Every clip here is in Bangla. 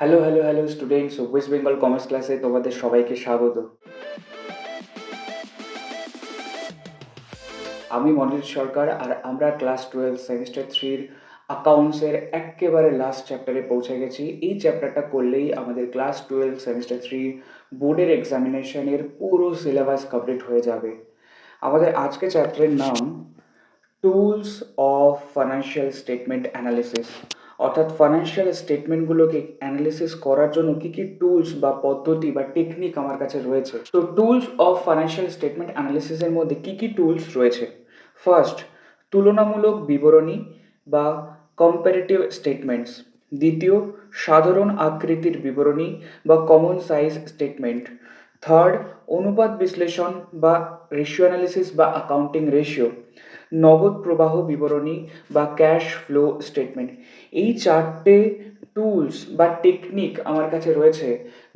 Hello hello hello students West Bengal commerce ক্লাসে তোমাদের সবাইকে স্বাগত। আমি মনির সরকার আর আমরা ক্লাস টুয়েলভ সেমিস্টার থ্রির অ্যাকাউন্টসের একেবারে লাস্ট চ্যাপ্টারে পৌঁছে গেছি। এই চ্যাপ্টারটা করলেই আমাদের ক্লাস টুয়েলভ সেমিস্টার থ্রি বোর্ডের এক্সামিনেশনের পুরো সিলেবাস কমপ্লিট হয়ে যাবে। আমাদের আজকে চ্যাপ্টারের নাম tools of financial statement analysis অর্থাৎ ফাইন্যান্সিয়াল স্টেটমেন্টগুলোকে অ্যানালিসিস করার জন্য কী কী টুলস বা পদ্ধতি বা টেকনিক আমার কাছে রয়েছে? তো টুলস অফ ফাইন্যান্সিয়াল স্টেটমেন্ট অ্যানালিসিসের মধ্যে কী কী টুলস রয়েছে? ফার্স্ট তুলনামূলক বিবরণী বা কম্পারেটিভ স্টেটমেন্টস দ্বিতীয়, সাধারণ আকৃতির বিবরণী বা কমন সাইজ স্টেটমেন্ট থার্ড অনুপাত বিশ্লেষণ বা রেশিও অ্যানালিসিস বা অ্যাকাউন্টিং রেশিও নগদ প্রবাহ বিবরণী বা ক্যাশ ফ্লো স্টেটমেন্ট এই চারটে টুলস বা টেকনিক আমার কাছে রয়েছে।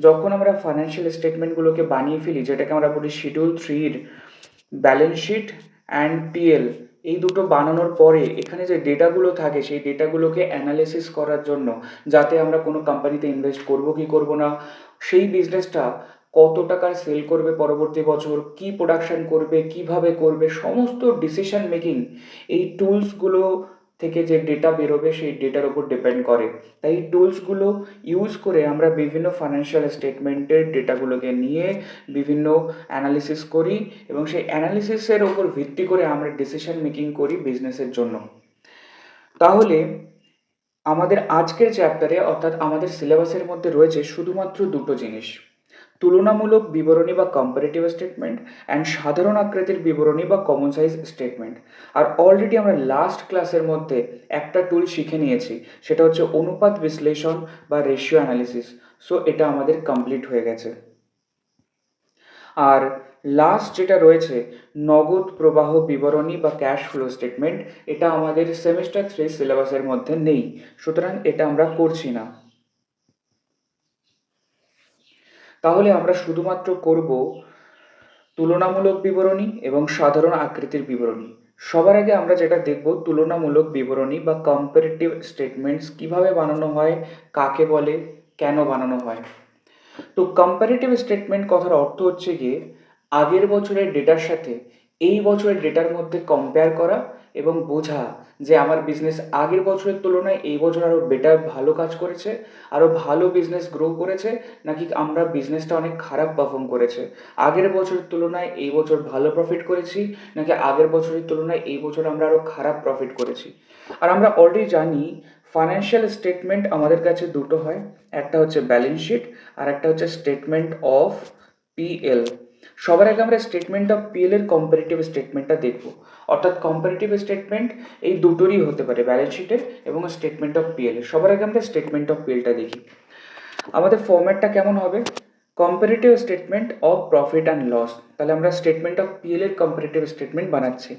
যখন আমরা ফাইন্যান্সিয়াল স্টেটমেন্টগুলোকে বানিয়ে ফেলি, যেটাকে আমরা বলি শিডিউল থ্রির ব্যালেন্স শিট অ্যান্ড পিএল এই দুটো বানানোর পরে এখানে যে ডেটাগুলো থাকে, সেই ডেটাগুলোকে অ্যানালিসিস করার জন্য, যাতে আমরা কোনো কোম্পানিতে ইনভেস্ট করব কি করব না, সেই বিজনেসটা কত টাকার সেল করবে পরবর্তী বছর, কি প্রোডাকশন করবে, কীভাবে করবে, সমস্ত ডিসিশন মেকিং এই টুলসগুলো থেকে যে ডেটা বেরোবে সেই ডেটার উপর ডিপেন্ড করে। তাই এই টুলসগুলো ইউজ করে আমরা বিভিন্ন ফাইন্যান্সিয়াল স্টেটমেন্টের ডেটাগুলোকে নিয়ে বিভিন্ন অ্যানালিসিস করি এবং সেই অ্যানালিসিসের ওপর ভিত্তি করে আমরা ডিসিশন মেকিং করি বিজনেসের জন্য। তাহলে আমাদের আজকের চ্যাপ্টারে অর্থাৎ আমাদের সিলেবাসের মধ্যে রয়েছে শুধুমাত্র দুটো জিনিস। তুলনামূলক বিবরণী বা কম্পারেটিভ স্টেটমেন্ট অ্যান্ড সাধারণ আকৃতির বিবরণী বা কমন সাইজ স্টেটমেন্ট আর অলরেডি আমরা লাস্ট ক্লাসের মধ্যে একটা টুল শিখে নিয়েছি, সেটা হচ্ছে অনুপাত বিশ্লেষণ বা রেশিও অ্যানালিসিস সো এটা আমাদের কমপ্লিট হয়ে গেছে। আর লাস্ট যেটা রয়েছে, নগদ প্রবাহ বিবরণী বা ক্যাশ ফ্লো স্টেটমেন্ট এটা আমাদের সেমিস্টার থ্রি সিলেবাসের মধ্যে নেই। সুতরাং এটা আমরা করছি না। তাহলে আমরা শুধুমাত্র করব তুলনামূলক বিবরণী এবং সাধারণ আকৃতির বিবরণী। সবার আগে আমরা যেটা দেখব, তুলনামূলক বিবরণী বা কম্পারেটিভ স্টেটমেন্টস কীভাবে বানানো হয়, কাকে বলে, কেন বানানো হয়। তো কম্পারেটিভ স্টেটমেন্ট কথার অর্থ হচ্ছে গিয়ে, আগের বছরের ডেটার সাথে এই বছরের ডেটার মধ্যে কম্পেয়ার করা এবং বোঝা যে আমার বিজনেস আগের বছরের তুলনায় এই বছর আরও বেটার ভালো কাজ করেছে আরও ভালো বিজনেস গ্রো করেছে, নাকি আমরা বিজনেসটা অনেক খারাপ পারফর্ম করেছে? আগের বছরের তুলনায় এই বছর ভালো প্রফিট করেছি, নাকি আগের বছরের তুলনায় এই বছর আমরা আরও খারাপ প্রফিট করেছি? আর আমরা অলরেডি জানি ফাইন্যান্সিয়াল স্টেটমেন্ট আমাদের কাছে দুটো হয়, একটা হচ্ছে ব্যালেন্স শিট আর একটা হচ্ছে স্টেটমেন্ট অফ পিএল সবার আগে আমরা স্টেটমেন্ট অফ পিএল এর কম্পারেটিভ স্টেটমেন্টটা দেখব। অর্থাৎ কম্পারেটিভ স্টেটমেন্ট এই দুটোরই হতে পারে ব্যালেন্স শিটের এবং স্টেটমেন্ট অফ পিএল এর। সবার আগে আমরা স্টেটমেন্ট অফ পিএলটা দেখি। আমাদের ফর্ম্যাটটা কেমন হবে? Comparative statement of profit and loss তাহলে আমরা স্টেটমেন্ট অফ পিএল এর কম্পারেটিভ স্টেটমেন্ট বানাচ্ছি।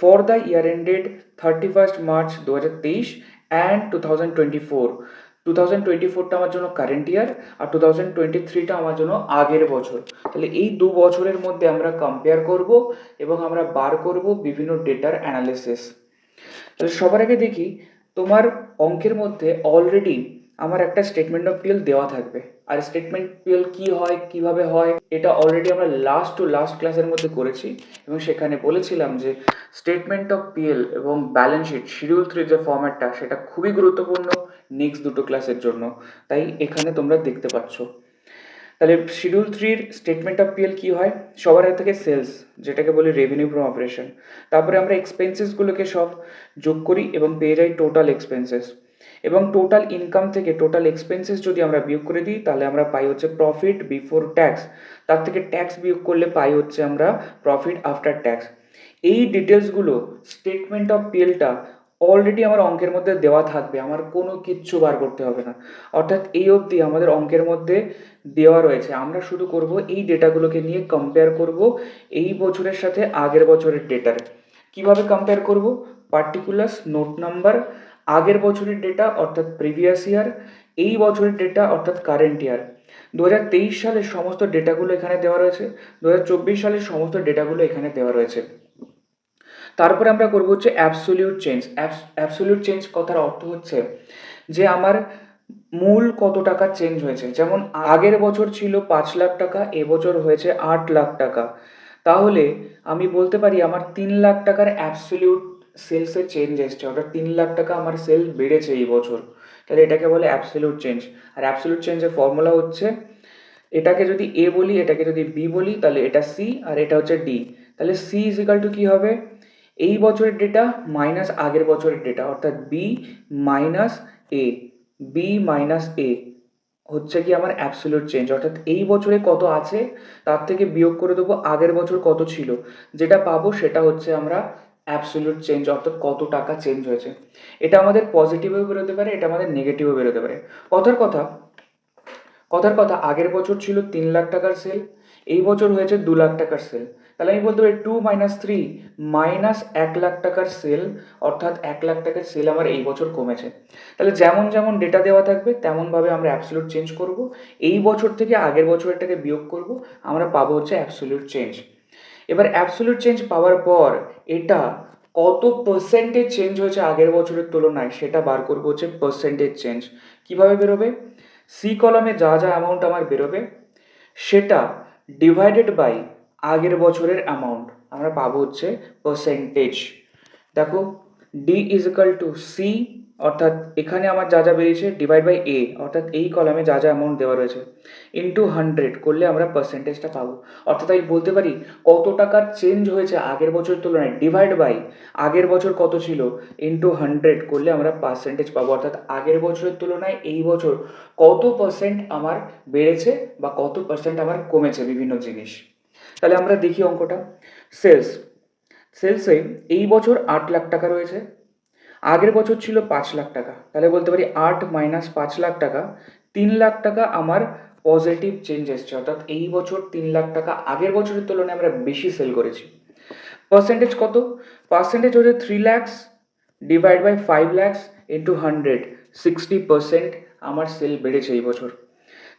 For the year ended thirty first March দু হাজার তেইশ and two thousand twenty four two thousand twenty ফোরটা আমার জন্য কারেন্ট ইয়ার আর টু থাউজেন্ড টোয়েন্টি থ্রিটা আমার জন্য আগের বছর। তাহলে এই দু বছরের মধ্যে আমরা কম্পেয়ার করব এবং আমরা বার করব বিভিন্ন ডেটার অ্যানালিসিস তাহলে সবার আগে দেখি, তোমার অঙ্কের মধ্যে অলরেডি আমার একটা স্টেটমেন্ট অফ পিএল দেওয়া থাকবে। আর স্টেটমেন্ট পিএল কি হয়, কীভাবে হয়, এটা অলরেডি আমরা লাস্ট টু লাস্ট ক্লাসের মধ্যে করেছি এবং সেখানে বলেছিলাম যে স্টেটমেন্ট অফ পিএল এবং ব্যালেন্স শিট শিডিউল থ্রি যে ফর্ম্যাটটা সেটা খুবই গুরুত্বপূর্ণ। নেক্সট দুটো ক্লাসের জন্য। তাই এখানে তোমরা দেখতে পাচ্ছ। তাহলে শিডিউল থ্রির স্টেটমেন্ট অফ পিএল কী হয়? সবার আগে থেকে সেলস যেটাকে বলি রেভিনিউ ফ্রম অপারেশন তারপরে আমরা এক্সপেন্সেসগুলোকে সব যোগ করি এবং পেয়ে যাই টোটাল এক্সপেন্সেস এবং টোটাল ইনকাম থেকে টোটাল এক্সপেন্সেস যদি আমরা বিয়োগ করে দিই, তাহলে আমরা পাই হচ্ছে প্রফিট বিফোর ট্যাক্স তার থেকে ট্যাক্স বিয়োগ করলে পাই হচ্ছে আমরা প্রফিট আফটার ট্যাক্স এই ডিটেলসগুলো স্টেটমেন্ট অফ পিএলটা অলরেডি আমার অঙ্কের মধ্যে দেওয়া থাকবে, আমার কোনো কিচ্ছু বার করতে হবে না। অর্থাৎ এই অবধি আমাদের অঙ্কের মধ্যে দেওয়া রয়েছে। আমরা শুধু করব এই ডেটাগুলোকে নিয়ে কম্পেয়ার করব এই বছরের সাথে আগের বছরের ডেটার কীভাবে কম্পেয়ার করব? পার্টিকুলার্স নোট নাম্বার আগের বছরের ডেটা অর্থাৎ প্রিভিয়াস ইয়ার এই বছরের ডেটা অর্থাৎ কারেন্ট ইয়ার দু হাজার তেইশ সালের সমস্ত ডেটাগুলো এখানে দেওয়া রয়েছে। দু হাজার চব্বিশ সালের সমস্ত ডেটাগুলো এখানে দেওয়া রয়েছে। তারপরে আমরা করব হচ্ছে অ্যাবসোলিউট চেঞ্জ অ্যাবসোলিউট চেঞ্জ কথার অর্থ হচ্ছে যে আমার মূল কত টাকা চেঞ্জ হয়েছে। যেমন আগের বছর ছিল পাঁচ লাখ টাকা, এবছর হয়েছে আট লাখ টাকা। তাহলে আমি বলতে পারি আমার তিন লাখ টাকার অ্যাবসলিউট সেলসে চেঞ্জ এসছে, অর্থাৎ তিন লাখ টাকা আমার সেল বেড়েছে এই বছর। তাহলে এটাকে বলে অ্যাবসোলিউট চেঞ্জ আর অ্যাবসলিউট চেঞ্জের ফর্মুলা হচ্ছে, এটাকে যদি এ বলি, এটাকে যদি বি বলি, তাহলে এটা সি আর এটা হচ্ছে ডি তাহলে সি ইজ ইকাল টু কী হবে? এই বছরের ডেটা মাইনাস আগের বছরের ডেটা অর্থাৎ B minus A B minus A হচ্ছে কি আমার অ্যাবসলিউট চেঞ্জ অর্থাৎ এই বছরে কত আছে তার থেকে বিয়োগ করে দেবো আগের বছর কত ছিল, যেটা পাবো সেটা হচ্ছে আমরা অ্যাবসলিউট চেঞ্জ অর্থাৎ কত টাকা চেঞ্জ হয়েছে। এটা আমাদের পজিটিভেও বেরোতে পারে, এটা আমাদের নেগেটিভও বেরোতে পারে। কথার কথা কথার কথা, আগের বছর ছিল তিন লাখ টাকার সেল এই বছর হয়েছে দু লাখ টাকার সেল তাহলে আমি বলতে পারি টু মাইনাস থ্রি মাইনাস এক লাখ টাকার সেল অর্থাৎ এক লাখ টাকার সেল আমার এই বছর কমেছে। তাহলে যেমন যেমন ডেটা দেওয়া থাকবে তেমনভাবে আমরা অ্যাবসলিউট চেঞ্জ করব। এই বছর থেকে আগের বছরটাকে বিয়োগ করব, আমরা পাবো হচ্ছে অ্যাবসলিউট চেঞ্জ এবার অ্যাবসলিউট চেঞ্জ পাওয়ার পর এটা কত পার্সেন্টেজ চেঞ্জ হয়েছে আগের বছরের তুলনায়, সেটা বার করব হচ্ছে পার্সেন্টেজ চেঞ্জ কীভাবে বেরোবে? সি কলমে যা যা অ্যামাউন্ট আমার বেরোবে, সেটা ডিভাইডেড বাই আগের বছরের অ্যামাউন্ট আমরা পাবো হচ্ছে পার্সেন্টেজ দেখো D is equal to C অর্থাৎ এখানে আমার যা যা বেরিয়েছে ডিভাইড বাই এ অর্থাৎ এই কলামে যা যা অ্যামাউন্ট দেওয়া রয়েছে ইন্টু হান্ড্রেড করলে আমরা পার্সেন্টেজটা পাবো। অর্থাৎ আমি বলতে পারি, কত টাকার চেঞ্জ হয়েছে আগের বছরের তুলনায়? ডিভাইড বাই আগের বছর কত ছিল? ইন্টু হান্ড্রেড করলে আমরা পার্সেন্টেজ পাবো। অর্থাৎ আগের বছরের তুলনায় এই বছর কত পার্সেন্ট আমার বেড়েছে বা কত পার্সেন্ট আমার কমেছে বিভিন্ন জিনিস। তাহলে আমরা দেখি অঙ্কটা। সেলস। সেলসে এই বছর আট লাখ টাকা রয়েছে। আগের বছর ছিল পাঁচ লাখ টাকা। তাহলে বলতে পারি আট মাইনাস পাঁচ লাখ টাকা, তিন লাখ টাকা আমার পজিটিভ চেঞ্জ এসছে। অর্থাৎ এই বছর তিন লাখ টাকা আগের বছরের তুলনায় আমরা বেশি সেল করেছি। পার্সেন্টেজ কত? পার্সেন্টেজ হচ্ছে three lakhs divide by five lakhs into hundred sixty percent আমার সেল বেড়েছে এই বছর।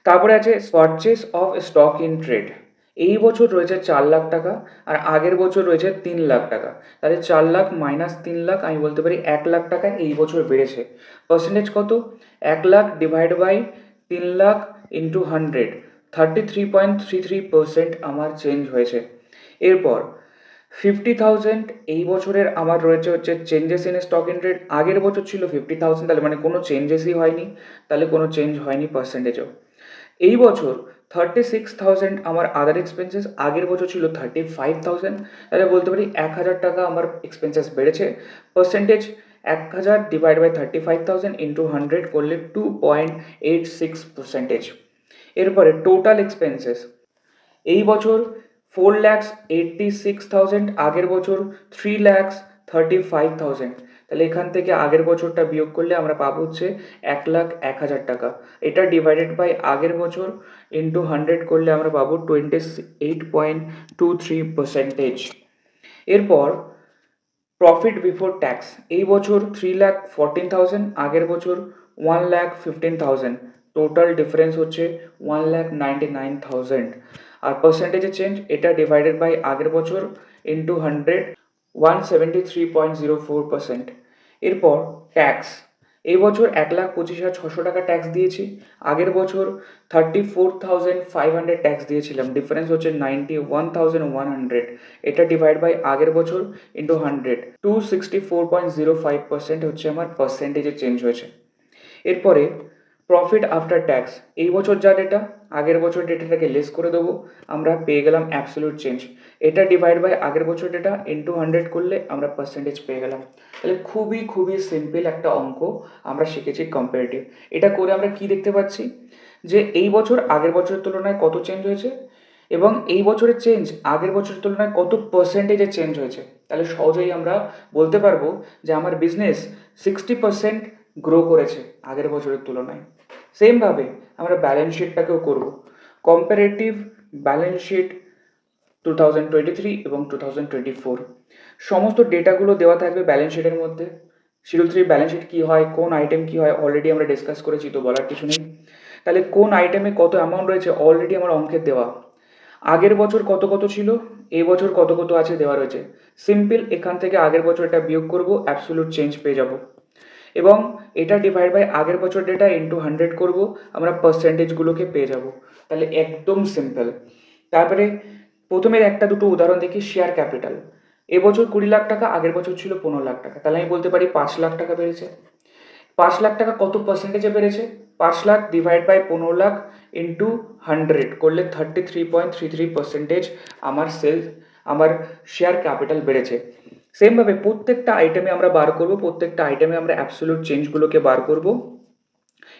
তারপরে আছে purchase of stock in trade এই বছর রয়েছে চার লাখ টাকা আর আগের বছর রয়েছে তিন লাখ টাকা। তাহলে চার লাখ মাইনাস তিন লাখ আমি বলতে পারি এক লাখ টাকা এই বছর বেড়েছে। পার্সেন্টেজ কত? এক লাখ ডিভাইড বাই তিন lakh into hundred thirty three point three three percent আমার চেঞ্জ হয়েছে। এরপর ফিফটি থাউজেন্ড এই বছরের আমার রয়েছে হচ্ছে changes in stock in trade আগের বছর ছিল ফিফটি থাউজেন্ড তাহলে মানে কোনো চেঞ্জেসই হয়নি। তাহলে কোনো চেঞ্জ হয়নি পার্সেন্টেজও এই বছর থার্টি সিক্স থাউজেন্ড আমার আদার এক্সপেন্সেস আগের বছর ছিল থার্টি ফাইভ থাউজেন্ড তাহলে বলতে পারি এক হাজার টাকা আমার এক্সপেন্সেস বেড়েছে। পার্সেন্টেজ এক হাজার divide by thirty five thousand into hundred করলে two point eight six percentage এরপরে টোটাল এক্সপেন্সেস এই বছর four lakhs eighty six thousand আগের বছর three lakhs thirty five thousand তাহলে এখান থেকে আগের বছরটা বিয়োগ করলে আমরা পাবো হচ্ছে এক লাখ এক হাজার টাকা। এটা ডিভাইডেড বাই আগের বছর ইন্টু হান্ড্রেড করলে আমরা পাবো twenty eight point two three percentage এরপর প্রফিট বিফোর ট্যাক্স এই বছর থ্রি লাখ ফোরটিন থাউজেন্ড আগের বছর one lakh fifteen thousand total difference হচ্ছে one lakh ninety nine thousand আর পার্সেন্টেজে চেঞ্জ এটা ডিভাইডেড বাই আগের বছর into hundred one seventy three point zero four percent এরপর ট্যাক্স এই বছর এক লাখ পঁচিশ হাজার ছশো টাকা ট্যাক্স দিয়েছি। আগের বছর thirty four thousand five hundred tax দিয়েছিলাম। ডিফারেন্স হচ্ছে ninety one thousand one hundred এটা ডিভাইড বাই আগের বছর into hundred two sixty four point zero five percent হচ্ছে আমার পার্সেন্টেজে চেঞ্জ হয়েছে। এরপরে প্রফিট আফটার ট্যাক্স এই বছর যা ডেটা আগের বছর ডেটাটাকে লেস করে দেবো। আমরা পেয়ে গেলাম অ্যাবসলিউট চেঞ্জ এটা ডিভাইড বাই আগের বছর ডেটা ইন্টু হান্ড্রেড করলে আমরা পার্সেন্টেজ পেয়ে গেলাম। তাহলে খুবই খুবই সিম্পল একটা অঙ্ক আমরা শিখেছি কম্পারেটিভ এটা করে আমরা কি দেখতে পাচ্ছি? যে এই বছর আগের বছরের তুলনায় কত চেঞ্জ হয়েছে? এবং এই বছরের চেঞ্জ আগের বছরের তুলনায় কত পার্সেন্টেজে চেঞ্জ হয়েছে? তাহলে সহজেই আমরা বলতে পারব যে আমার বিজনেস সিক্সটি পার্সেন্ট গ্রো করেছে আগের বছরের তুলনায়। সেমভাবে আমরা ব্যালেন্স শিটটাকেও করব। Comparative balance sheet two thousand twenty three এবং টু থাউজেন্ড টোয়েন্টি ফোর সমস্ত ডেটাগুলো দেওয়া থাকবে ব্যালেন্স শিটের মধ্যে। শিডিউল থ্রি ব্যালেন্স শিট কী হয়, কোন আইটেম কী হয় অলরেডি আমরা ডিসকাস করেছি, তো বলার কিছু নেই। তাহলে কোন আইটেমে কত অ্যামাউন্ট রয়েছে অলরেডি আমার অঙ্কের দেওয়া। আগের বছর কত কত ছিল, এই বছর কত কত আছে দেওয়া রয়েছে। সিম্পল এখান থেকে আগের বছর এটা বিয়োগ করব অ্যাবসোলুট চেঞ্জ পেয়ে যাব। এবং এটা ডিভাইড বাই আগের বছর ডেটা ইন্টু হান্ড্রেড করব, আমরা পার্সেন্টেজগুলোকে পেয়ে যাব। তাহলে একদম সিম্পল তারপরে প্রথমের একটা দুটো উদাহরণ দেখি শেয়ার ক্যাপিটাল এবছর কুড়ি লাখ টাকা, আগের বছর ছিল পনেরো লাখ টাকা। তাহলে আমি বলতে পারি পাঁচ লাখ টাকা বেড়েছে। পাঁচ লাখ টাকা কত পার্সেন্টেজে বেড়েছে? পাঁচ লাখ ডিভাইড বাই পনেরো লাখ ইন্টু হান্ড্রেড করলে thirty three point three three percentage আমার সেলস আমার শেয়ার ক্যাপিটাল বেড়েছে। সেমভাবে প্রত্যেকটা আইটেমে আমরা বার করব, প্রত্যেকটা আইটেমে আমরা অ্যাবসোলুট চেঞ্জগুলোকে বার করব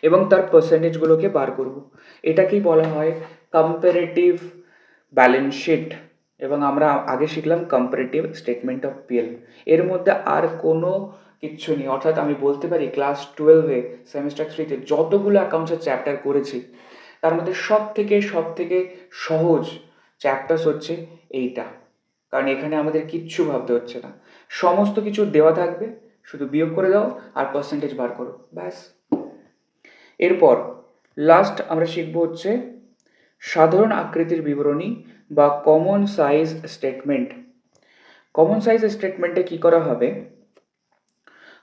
এবং তার পার্সেন্টেজগুলোকে বার করব। এটাকেই বলা হয়? কম্পারেটিভ ব্যালেন্স শিট এবং আমরা আগে শিখলাম কম্পারেটিভ স্টেটমেন্ট অফ পিএল এর মধ্যে আর কোনো কিচ্ছু নেই। অর্থাৎ আমি বলতে পারি ক্লাস টুয়েলভে সেমিস্টার থ্রিতে যতগুলো অ্যাকাউন্টসের চ্যাপ্টার করেছি, তার মধ্যে সব থেকে সব থেকে সহজ চ্যাপ্টার্স হচ্ছে এইটা। কারণ এখানে আমাদের কিচ্ছু ভাবতে হচ্ছে না। সমস্ত কিছু দেওয়া থাকবে, শুধু বিয়োগ করে দাও আর পার্সেন্টেজ বার করো, ব্যাস। এরপর লাস্ট আমরা শিখব হচ্ছে সাধারণ আকৃতির বিবরণী বা common size statement common size স্টেটমেন্টে কি করা হবে?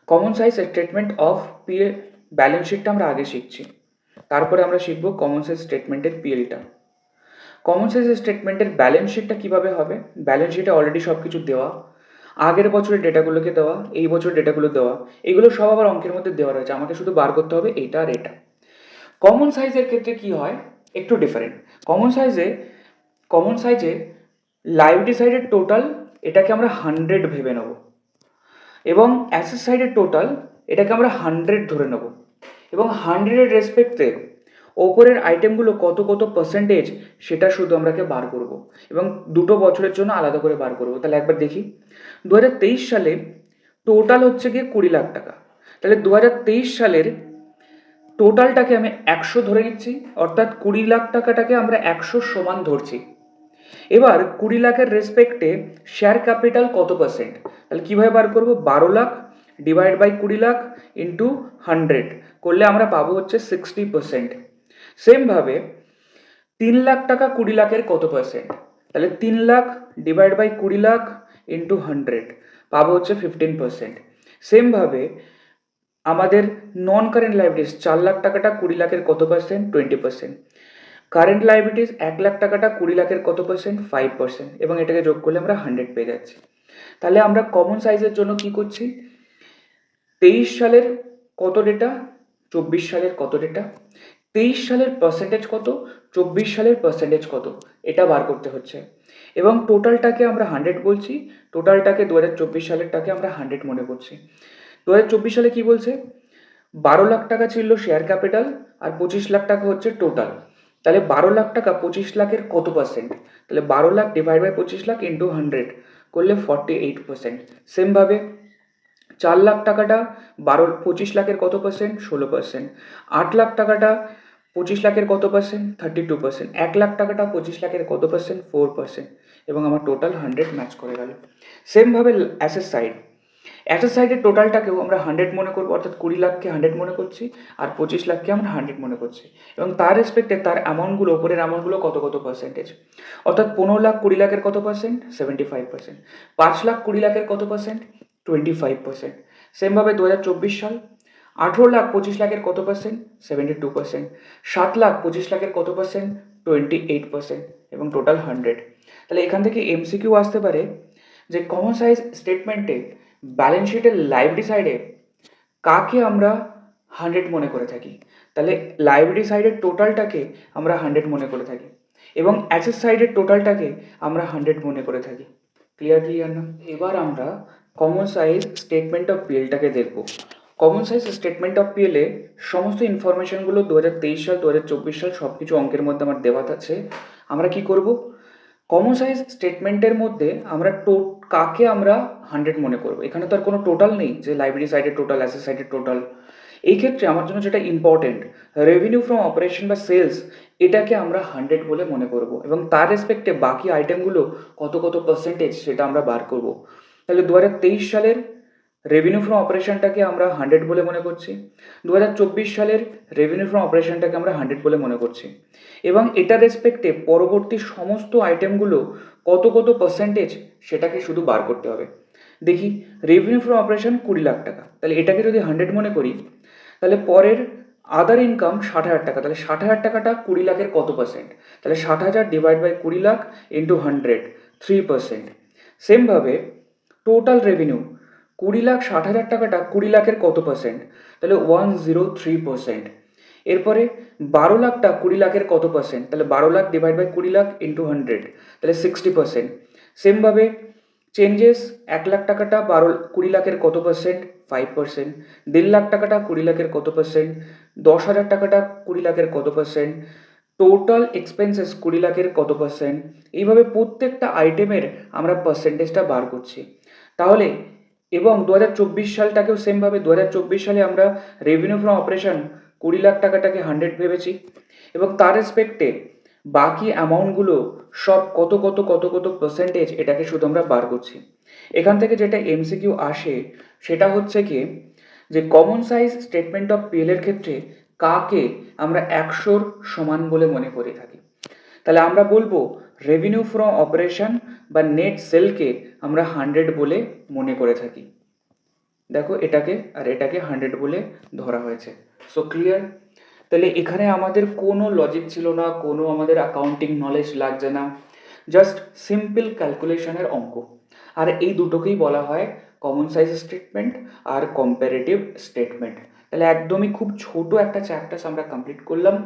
Common size statement of PL balance শিটটা আমরা আগে শিখছি। তারপরে আমরা শিখব কমন সাইজ স্টেটমেন্টের পিএলটা কমন সাইজ স্টেটমেন্টের ব্যালেন্স শিটটা কীভাবে হবে? ব্যালেন্স শিটে অলরেডি সব কিছু দেওয়া। আগের বছরের ডেটাগুলোকে দেওয়া, এই বছরের ডেটাগুলো দেওয়া। এগুলো সব আবার অঙ্কের মধ্যে দেওয়া রয়েছে। আমাকে শুধু বার করতে হবে এইটা আর এটা। কমন সাইজের ক্ষেত্রে কি হয়? একটু ডিফারেন্ট কমন সাইজে কমন সাইজে লাইভ ডিসাইডেড টোটাল এটাকে আমরা হান্ড্রেড ভেবে নেব। এবং অ্যাসেস সাইডের টোটাল এটাকে আমরা হান্ড্রেড ধরে নেব। এবং হান্ড্রেডের রেসপেক্টে ওপরের আইটেমগুলো কত কত পার্সেন্টেজ সেটা শুধু আমরাকে বার করব। এবং দুটো বছরের জন্য আলাদা করে বার করব। তাহলে একবার দেখি। দু হাজার তেইশ সালে টোটাল হচ্ছে গিয়ে কুড়ি লাখ টাকা। তাহলে দু হাজার তেইশ সালের টোটালটাকে আমি একশো ধরে নিচ্ছি, অর্থাৎ কুড়ি লাখ টাকাটাকে আমরা একশো সমান ধরছি। এবার কুড়ি লাখের রেসপেক্টে শেয়ার ক্যাপিটাল কত পার্সেন্ট তাহলে কীভাবে বার করব? বারো লাখ ডিভাইড বাই কুড়ি লাখ ইন্টু হান্ড্রেড করলে আমরা পাবো হচ্ছে সিক্সটি পার্সেন্ট সেমভাবে তিন লাখ টাকা কুড়ি লাখের কত পার্সেন্ট তাহলে তিন লাখ ডিভাইড বাই কুড়ি লাখ ইন্টু হান্ড্রেড পাবো হচ্ছে ফিফটিন পার্সেন্ট সেমভাবে আমাদের নন কারেন্ট লাইবিলিটিস চার লাখ টাকাটা কুড়ি লাখের কত percent twenty percent current liabilities এক লাখ টাকাটা কুড়ি লাখের কত পার্সেন্ট ফাইভ পার্সেন্ট এবং এটাকে যোগ করলে আমরা হান্ড্রেড পেয়ে যাচ্ছি। তাহলে আমরা কমন সাইজের জন্য কি করছি? তেইশ সালের কত ডেটা চব্বিশ সালের কত ডেটা তেইশ সালের পার্সেন্টেজ কত? চব্বিশ সালের পার্সেন্টেজ কত? এটা বার করতে হচ্ছে। এবং টোটালটাকে আমরা হান্ড্রেড বলছি। টোটালটাকে দু হাজার চব্বিশ সালেরটাকে আমরা হান্ড্রেড মনে করছি। দু হাজার চব্বিশ সালে কী বলছে? বারো লাখ টাকা ছিল শেয়ার ক্যাপিটাল আর পঁচিশ লাখ টাকা হচ্ছে টোটাল তাহলে বারো লাখ টাকা পঁচিশ লাখের কত পার্সেন্ট তাহলে বারো লাখ ডিভাইড বাই পঁচিশ লাখ ইন্টু হান্ড্রেড করলে ফর্টি এইট পার্সেন্ট সেমভাবে চার লাখ টাকাটা বারো, পঁচিশ লাখের কত পার্সেন্ট ষোলো পার্সেন্ট আট লাখ টাকাটা পঁচিশ লাখের কত পার্সেন্ট থার্টি টু পার্সেন্ট এক লাখ টাকাটা পঁচিশ লাখের কত পার্সেন্ট ফোর পার্সেন্ট এবং আমার টোটাল হান্ড্রেড ম্যাচ করে গেল। সেমভাবে অ্যাসেস সাইড অ্যাসেস সাইডের টোটালটাকেও আমরা হান্ড্রেড মনে করব, অর্থাৎ কুড়ি লাখকে হান্ড্রেড মনে করছি, আর পঁচিশ লাখকে আমরা হান্ড্রেড মনে করছি। এবং তার রেসপেক্টে তার অ্যামাউন্টগুলো ওপরের অ্যামাউন্টগুলো কত কত পার্সেন্টেজ অর্থাৎ পনেরো লাখ কুড়ি লাখের কত পার্সেন্ট সেভেন্টি ফাইভ পার্সেন্ট পাঁচ লাখ কুড়ি লাখের কত পার্সেন্ট টোয়েন্টি ফাইভ পার্সেন্ট সেমভাবে দু হাজার চব্বিশ সাল আঠেরো লাখ পঁচিশ লাখের কত পার্সেন্ট সেভেন্টি টু পার্সেন্ট সাত লাখ পঁচিশ লাখের কত পার্সেন্ট টোয়েন্টি এইট পার্সেন্ট এবং টোটাল হান্ড্রেড তাহলে এখান থেকে এমসিকিউ আসতে পারে যে কমন সাইজ স্টেটমেন্টে ব্যালেন্স শিটের লাইব্রেরি সাইডে কাকে আমরা হান্ড্রেড মনে করে থাকি? তাহলে লাইব্রেরি সাইডের টোটালটাকে আমরা হান্ড্রেড মনে করে থাকি এবং অ্যাসেস সাইডের টোটালটাকে আমরা হান্ড্রেড মনে করে থাকি। ক্লিয়ার ক্লিয়ার না? এবার আমরা কমন সাইজ স্টেটমেন্ট অফ পিএলটাকে দেখব। কমন সাইজ স্টেটমেন্ট অফ পিএলে সমস্ত ইনফরমেশনগুলো দু হাজার তেইশ সাল দু হাজার চব্বিশ সাল সব কিছু অঙ্কের মধ্যে আমার দেওয়া আছে। আমরা কি করব? কমন সাইজ স্টেটমেন্টের মধ্যে আমরা টো কাকে আমরা হান্ড্রেড মনে করব? এখানে তো আর কোনো টোটাল নেই যে লাইব্রেরি সাইডের টোটাল অ্যাসেস সাইডের টোটাল। এই ক্ষেত্রে আমার জন্য যেটা ইম্পর্টেন্ট রেভিনিউ ফ্রম অপারেশন বা সেলস এটাকে আমরা হান্ড্রেড বলে মনে করব এবং তার রেসপেক্টে বাকি আইটেমগুলো কত কত পার্সেন্টেজ সেটা আমরা বার করব। তাহলে দু হাজার তেইশ সালের রেভিনিউ ফ্রম অপারেশনটাকে আমরা হান্ড্রেড বলে মনে করছি। দু হাজার চব্বিশ সালের রেভিনিউ ফ্রম অপারেশনটাকে আমরা হান্ড্রেড বলে মনে করছি। এবং এটার রেসপেক্টে পরবর্তী সমস্ত আইটেমগুলো কত কত পার্সেন্টেজ সেটাকে শুধু বার করতে হবে। দেখি রেভিনিউ ফ্রম অপারেশন কুড়ি লাখ টাকা। তাহলে এটাকে যদি হান্ড্রেড মনে করি, তাহলে পরের আদার ইনকাম ষাট হাজার টাকা। তাহলে ষাট হাজার টাকাটা কুড়ি লাখের কত পার্সেন্ট তাহলে ষাট হাজার ডিভাইড বাই কুড়ি lakh into hundred three percent সেমভাবে টোটাল রেভিনিউ কুড়ি লাখ ষাট হাজার টাকাটা কুড়ি লাখের কত পার্সেন্ট তাহলে ওয়ান জিরো থ্রি পার্সেন্ট এরপরে বারো লাখটা কুড়ি লাখের কত পার্সেন্ট তাহলে বারো লাখ ডিভাইড বাই কুড়ি লাখ ইন্টু হান্ড্রেড তাহলে সিক্সটি পার্সেন্ট সেমভাবে চেঞ্জেস এক লাখ টাকাটা বারো, কুড়ি লাখের কত পার্সেন্ট ফাইভ পার্সেন্ট দেড় লাখ টাকাটা কুড়ি লাখের কত পার্সেন্ট দশ হাজার টাকাটা কুড়ি লাখের কত পার্সেন্ট টোটাল এক্সপেন্সেস কুড়ি লাখের কত পার্সেন্ট এইভাবে প্রত্যেকটা আইটেমের আমরা পার্সেন্টেজটা বার করছি। তাহলে এবং দু হাজার চব্বিশ সালটাকেও সেমভাবে দু হাজার চব্বিশ সালে আমরা রেভিনিউ ফ্রম অপারেশন কুড়ি লাখ টাকাটাকে হান্ড্রেড ভেবেছি এবং তার রেসপেক্টে বাকি অ্যামাউন্টগুলো সব কত কত কত কত পার্সেন্টেজ এটাকে শুধু আমরা বার করছি। এখান থেকে যেটা এমসিকিউ আসে সেটা হচ্ছে কি যে কমন সাইজ স্টেটমেন্ট অফ পিএলের ক্ষেত্রে কাকে আমরা একশোর সমান বলে মনে করে থাকি। তাহলে আমরা বলব রেভিনিউ ফ্রম অপারেশন বা নেট সেলকে আমরা হান্ড্রেড বলে মনে করে থাকি। দেখো এটাকে আর এটাকে হান্ড্রেড বলে ধরা হয়েছে। সো ক্লিয়ার তাহলে এখানে আমাদের কোনো লজিক ছিল না, কোনো আমাদের অ্যাকাউন্টিং নলেজ লাগছে না। জাস্ট সিম্পল ক্যালকুলেশনের অঙ্ক। আর এই দুটোকেই বলা হয় কমন সাইজ স্টেটমেন্ট আর কম্পারেটিভ স্টেটমেন্ট তাহলে একদমই খুব ছোট একটা চ্যাপ্টার্স আমরা কমপ্লিট করলাম।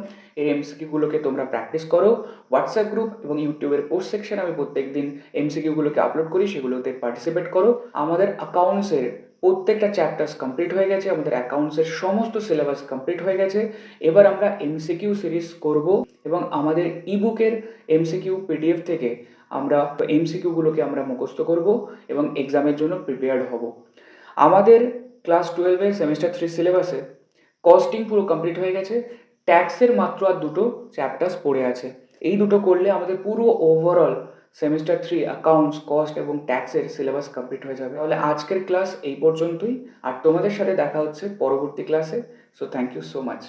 এই এমসিকিউগুলোকে তোমরা প্র্যাকটিস করো। হোয়াটসঅ্যাপ গ্রুপ এবং ইউটিউবের পোস্ট সেকশন আমি প্রত্যেক দিন এমসিকিউগুলোকে আপলোড করি, সেগুলোতে পার্টিসিপেট করো। আমাদের অ্যাকাউন্টসের প্রত্যেকটা চ্যাপ্টার্স কমপ্লিট হয়ে গেছে। আমাদের অ্যাকাউন্টসের সমস্ত সিলেবাস কমপ্লিট হয়ে গেছে। এবার আমরা এমসিকিউ সিরিজ করব এবং আমাদের ইবুকের এমসিকিউ পিডিএফ থেকে আমরা এমসিকিউগুলোকে আমরা মুখস্থ করব এবং এক্সামের জন্য প্রিপেয়ার্ড হব। আমাদের ক্লাস টুয়েলভের সেমিস্টার থ্রি সিলেবাসে কস্টিং পুরো কমপ্লিট হয়ে গেছে, ট্যাক্সের মাত্র আর দুটো চ্যাপ্টার্স পড়ে আছে। এই দুটো করলে আমাদের পুরো overall semester three accounts cost এবং ট্যাক্সের সিলেবাস কমপ্লিট হয়ে যাবে। তাহলে আজকের ক্লাস এই পর্যন্তই, আর তোমাদের সাথে দেখা হচ্ছে পরবর্তী ক্লাসে। So thank you so much